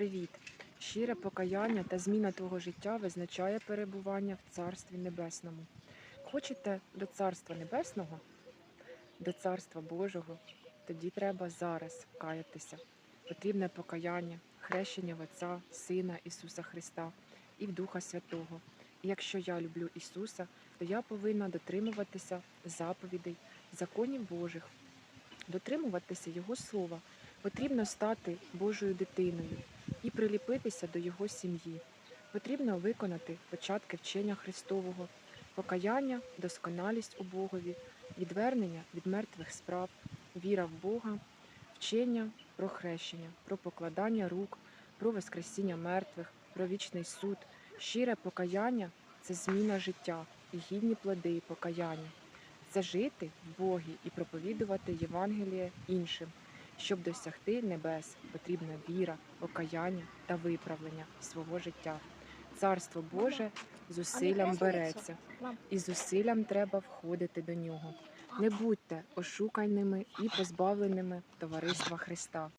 Привіт! Щире покаяння та зміна твого життя визначає перебування в Царстві Небесному. Хочете до Царства Небесного, до Царства Божого, тоді треба зараз каятися. Потрібне покаяння, хрещення в Отця, Сина Ісуса Христа і в Духа Святого. І якщо я люблю Ісуса, то я повинна дотримуватися заповідей, законів Божих, дотримуватися Його Слова. Потрібно стати Божою дитиною і приліпитися до Його сім'ї. Потрібно виконати початки вчення Христового, покаяння, досконалість у Богові, відвернення від мертвих справ, віра в Бога, вчення про хрещення, про покладання рук, про воскресіння мертвих, про вічний суд, щире покаяння це зміна життя і гідні плоди покаяння. Це жити в Богі і проповідувати Євангеліє іншим. Щоб досягти небес, потрібна віра, покаяння та виправлення свого життя. Царство Боже зусиллям береться, і зусиллям треба входити до нього. Не будьте ошуканими і позбавленими товариства Христа.